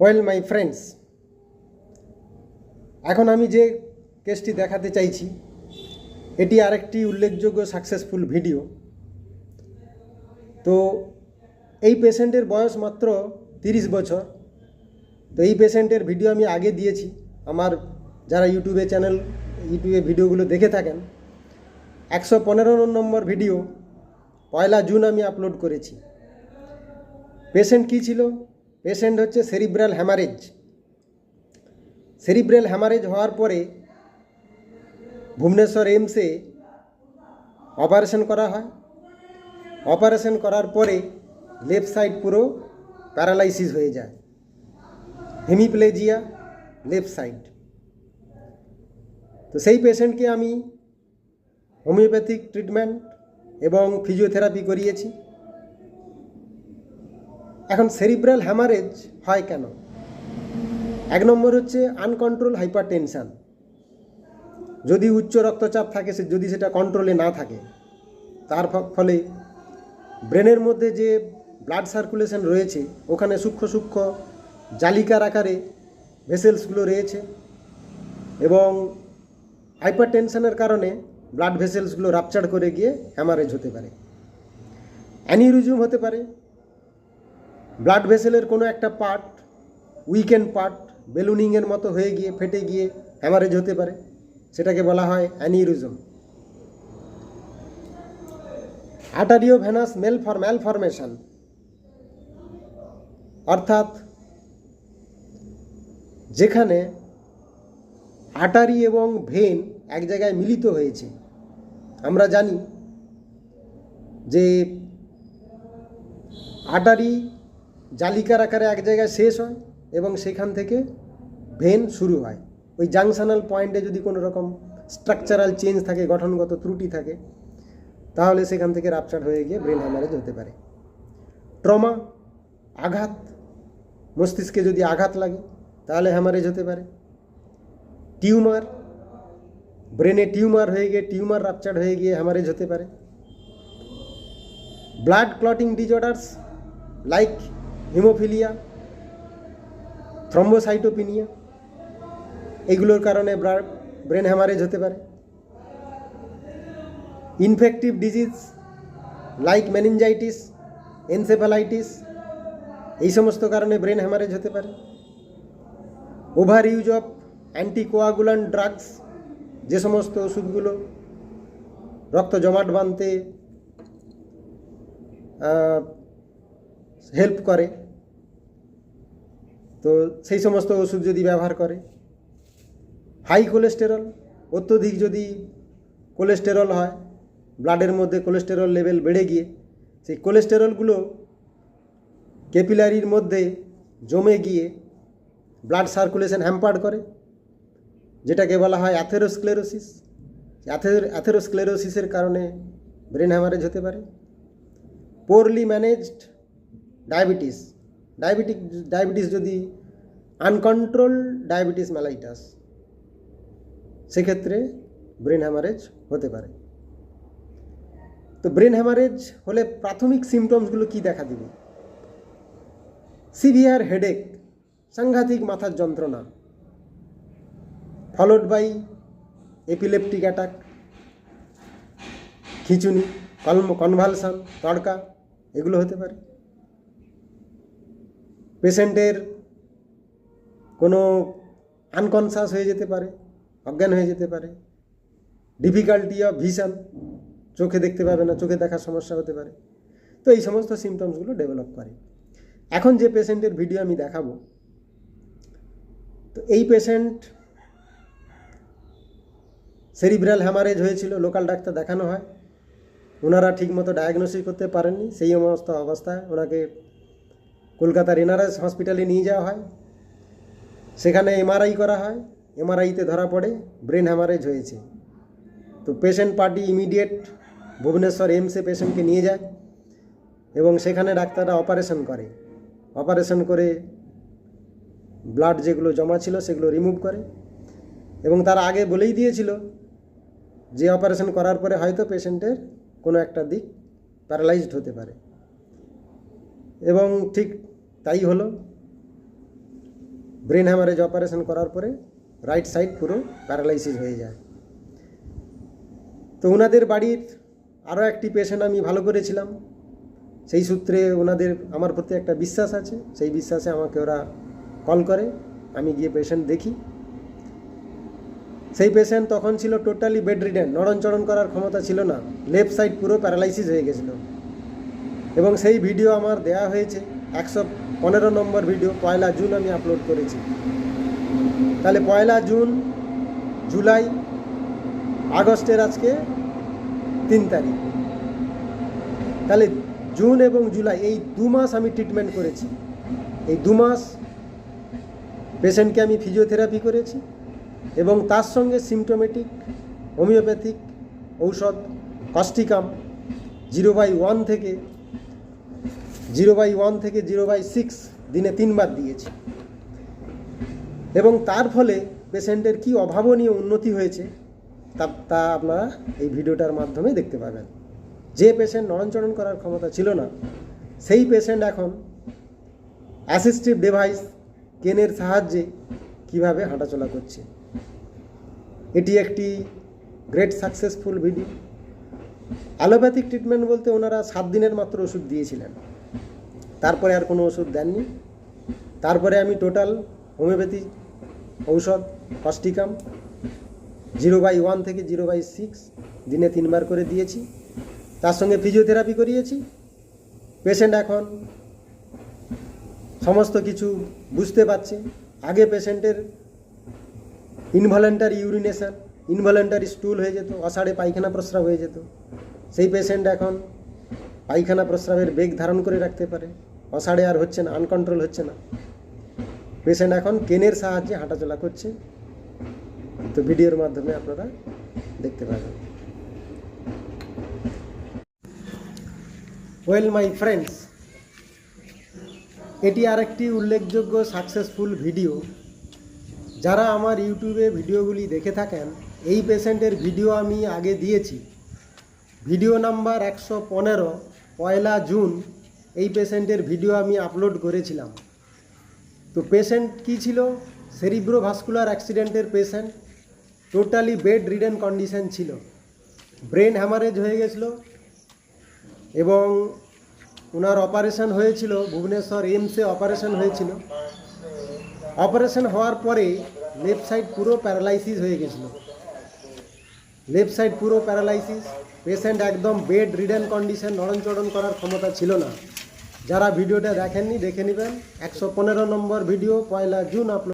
Well my friends এখন আমি যে কেসটি দেখাতে চাইছি, এটি আরেকটি উল্লেখযোগ্য সাকসেসফুল ভিডিও তো এই পেশেন্টের বয়স মাত্র তিরিশ বছর। তো এই পেশেন্টের ভিডিও আমি আগে দিয়েছি। আমার যারা ইউটিউবে চ্যানেল ইউটিউবে ভিডিওগুলো দেখে থাকেন, একশো পনেরো নম্বর ভিডিও পয়লা জুন আমি আপলোড করেছি। পেশেন্ট কী ছিল? পেশেন্ট হচ্ছে সেরিব্রাল হ্যামারেজ সেরিব্রাল হ্যামারেজ হওয়ার পরে ভুবনেশ্বর এইমসে অপারেশন করা হয়। অপারেশন করার পরে লেফট সাইড পুরো প্যারালাইসিস হয়ে যায়। হেমিপ্লেজিয়া লেফট সাইড তো সেই পেশেন্টকে আমি হোমিওপ্যাথিক ট্রিটমেন্ট এবং ফিজিওথেরাপি করিয়েছি। এখন সেরিব্রাল হ্যামারেজ হয় কেন? এক নম্বর হচ্ছে আনকন্ট্রোল হাইপার টেনশান যদি উচ্চ রক্তচাপ থাকে, সে যদি সেটা কন্ট্রোলে না থাকে, তার ফলে ব্রেনের মধ্যে যে ব্লাড সার্কুলেশন রয়েছে, ওখানে সূক্ষ্ম সূক্ষ্ম জালিকার আকারে ভেসেলসগুলো রয়েছে এবং হাইপার টেনশনের কারণে ব্লাড ভেসেলসগুলো রাপচার করে গিয়ে হ্যামারেজ হতে পারে। অ্যানিউরিজম হতে পারে ব্লাড ভেসেলের কোনো একটা পার্ট, উইকেন্ড পার্ট বেলুনিংয়ের মতো হয়ে গিয়ে, ফেটে গিয়ে হ্যামারেজ হতে পারে। সেটাকে বলা হয় অ্যানিউরিজম আটারিও ভেনাস মেল ফর ম্যালফরমেশন অর্থাৎ যেখানে আটারি এবং ভেন এক জায়গায় মিলিত হয়েছে। আমরা জানি যে আটারি জালিকার আকারে এক জায়গায় শেষ হয় এবং সেখান থেকে ভেন শুরু হয়। ওই জাংশনাল পয়েন্টে যদি কোনো রকম স্ট্রাকচারাল চেঞ্জ থাকে, গঠনগত ত্রুটি থাকে, তাহলে সেখান থেকে রাপচার হয়ে গিয়ে ব্রেন হ্যামারেজ হতে পারে। ট্রমা, আঘাত, মস্তিষ্কে যদি আঘাত লাগে, তাহলে হ্যামারেজ হতে পারে। টিউমার, ব্রেনে টিউমার হয়ে গিয়ে টিউমার রাপচার হয়ে গিয়ে হ্যামারেজ হতে পারে। Blood clotting disorders like haemophilia, thrombocytopenia, এগুলোর কারণে ব্রেন হ্যামারেজ হতে পারে। Infective disease like meningitis, encephalitis, এই সমস্ত কারণে ব্রেন হ্যামারেজ হতে পারে। Over use of anticoagulant drugs, যে সমস্ত ওষুধগুলো রক্ত জমাট বাঁধতে হেল্প করে। তো সেই সমস্ত ওষুধ যদি ব্যবহার করে হাই কোলেস্টেরল অত্যধিক যদি কোলেস্টেরল হয় ব্লাডের মধ্যে কোলেস্টেরল লেভেল বেড়ে গিয়ে, সেই কোলেস্টেরলগুলো ক্যাপিলারির মধ্যে জমে গিয়ে ব্লাড সার্কুলেশন হ্যাম্পার্ড করে, যেটাকে বলা হয় অ্যাথেরোস্ক্লেরোসিস অ্যাথেরোস্ক্লেরোসিসের কারণে ব্রেন হ্যামারেজ হতে পারে। Poorly managed diabetes diabetic, diabetes যদি আনকন্ট্রোল ডায়াবেটিস ম্যালাইটাস সেক্ষেত্রে ব্রেন হ্যামারেজ হতে পারে। তো ব্রেন হ্যামারেজ হলে প্রাথমিক সিমটমসগুলো কি দেখা দিবে? সিভিয়ার হেডেক সাংঘাতিক মাথার যন্ত্রণা ফলোড বাই এপিলেপটিক অ্যাটাক খিচুনি, কলম কনভালসান তড়কা, এগুলো হতে পারে। পেশেন্টের কোনো আনকনসাস হয়ে যেতে পারে, অজ্ঞান হয়ে যেতে পারে ডিফিকাল্টি অফ ভিশন চোখে দেখতে পাবে না, চোখে দেখার সমস্যা হতে পারে। তো এই সমস্ত সিমটমসগুলো ডেভেলপ করে। এখন যে পেশেন্টের ভিডিও আমি দেখাবো, তো এই পেশেন্ট সেরিব্রাল হ্যামারেজ হয়েছিল লোকাল ডাক্তার দেখানো হয়। ওনারা ঠিকমতো ডায়াগনোসিস করতে পারেননি, সেই সমস্ত অবস্থায় ওনাকে কলকাতার এনআরএস হসপিটালে নিয়ে যাওয়া হয়। সেখানে এমআরআই করা হয়। এমআরআইতে ধরা পড়ে ব্রেন হ্যামারেজ হয়েছে। তো পেশেন্ট পার্টি ইমিডিয়েট ভুবনেশ্বর এমসে পেশেন্টকে নিয়ে যায় এবং সেখানে ডাক্তাররা অপারেশন করে। অপারেশন করে ব্লাড যেগুলো জমা ছিল সেগুলো রিমুভ করে এবং তার আগে বলেই দিয়েছিল যে অপারেশন করার পরে হয়তো পেশেন্টের কোনো একটা দিক প্যারালাইজড হতে পারে। এবং ঠিক তাই হলো। ব্রেন হ্যামারেজ অপারেশন করার পরে রাইট সাইড পুরো প্যারালাইসিস হয়ে যায়। তো ওনাদের বাড়ির আরও একটি পেশেন্ট আমি ভালো করেছিলাম। সেই সূত্রে ওনাদের আমার প্রতি একটা বিশ্বাস আছে। সেই বিশ্বাসে আমাকে ওরা কল করে। আমি গিয়ে পেশেন্ট দেখি। সেই পেশেন্ট তখন ছিল টোটালি বেড রিডেন নড়নচড়ন করার ক্ষমতা ছিল না। লেফট সাইড পুরো প্যারালাইসিস হয়ে গেছিল। এবং সেই ভিডিও আমার দেয়া হয়েছে, একশো পনেরো নম্বর ভিডিও পয়লা জুন আমি আপলোড করেছি। তাহলে পয়লা জুন, জুলাই, আগস্টের আজকে তিন তারিখ। তাহলে জুন এবং জুলাই, এই দু মাস আমি ট্রিটমেন্ট করেছি। এই দু মাস পেশেন্টকে আমি ফিজিওথেরাপি করেছি এবং তার সঙ্গে সিমটোমেটিক হোমিওপ্যাথিক ঔষধ কস্টিকাম জিরো বাই ওয়ান থেকে জিরো বাই ওয়ান থেকে জিরো বাই সিক্স দিনে তিনবার দিয়েছি। এবং তার ফলে পেশেন্টের কি অভাবনীয় উন্নতি হয়েছে, তা তা আপনারা এই ভিডিওটার মাধ্যমে দেখতে পাবেন। যে পেশেন্ট নড়নচড়ন করার ক্ষমতা ছিল না, সেই পেশেন্ট এখন অ্যাসিস্টিভ ডিভাইস কেনের সাহায্যে কীভাবে হাঁটাচলা করছে। এটি একটি great successful video allopathic treatment বলতে ওনারা সাত দিনের মাত্র ওষুধ দিয়েছিলেন। তারপরে আর কোনো ওষুধ দেননি। তারপরে আমি টোটাল হোমিওপ্যাথি ঔষধ কস্টিকাম জিরো বাই ওয়ান থেকে জিরো বাই সিক্স দিনে তিনবার করে দিয়েছি। তার সঙ্গে ফিজিওথেরাপি করিয়েছি। পেশেন্ট এখন সমস্ত কিছু বুঝতে পারছে। আগে পেশেন্টের ইনভলেন্টারি ইউরিনেশন ইনভলেন্টারি স্টুল হয়ে যেত অসাড়ে পায়খানা প্রস্রাব হয়ে যেত। সেই পেশেন্ট এখন পায়খানা প্রস্রাবের বেগ ধারণ করে রাখতে পারে। অসাড়ে আর হচ্ছে না আনকন্ট্রোল হচ্ছে না। পেশেন্ট এখন কেনের সাহায্যে হাঁটাচলা করছে। তো ভিডিওর মাধ্যমে আপনারা দেখতে পাবেন। ওয়েল মাই ফ্রেন্ডস এটি আরেকটি উল্লেখযোগ্য সাকসেসফুল ভিডিও যারা আমার ইউটিউবে ভিডিওগুলি দেখে থাকেন, এই পেশেন্টের ভিডিও আমি আগে দিয়েছি। ভিডিও নাম্বার একশো পনেরো, পয়লা জুন এই পেশেন্টের ভিডিও আমি আপলোড করেছিলাম। তো পেশেন্ট কি ছিল? সেরিব্রো ভাস্কুলার অ্যাক্সিডেন্টের patient. Totally bedridden condition ছিল। ব্রেন হ্যামারেজ হয়ে গেছিল এবং ওনার অপারেশন হয়েছিল, ভুবনেশ্বর এইমসে অপারেশন হয়েছিল। অপারেশন হওয়ার পরে লেফট সাইড পুরো প্যারালাইসিস হয়ে গেছিল। লেফট সাইড পুরো প্যারালাইসিস পেশেন্ট একদম বেড রিডেন কন্ডিশন নড়নচড়ন করার ক্ষমতা ছিল না। যারা ভিডিওটা দেখেননি দেখে নেবেন। একশো পনেরো নম্বর ভিডিও পয়লা জুন আপলোড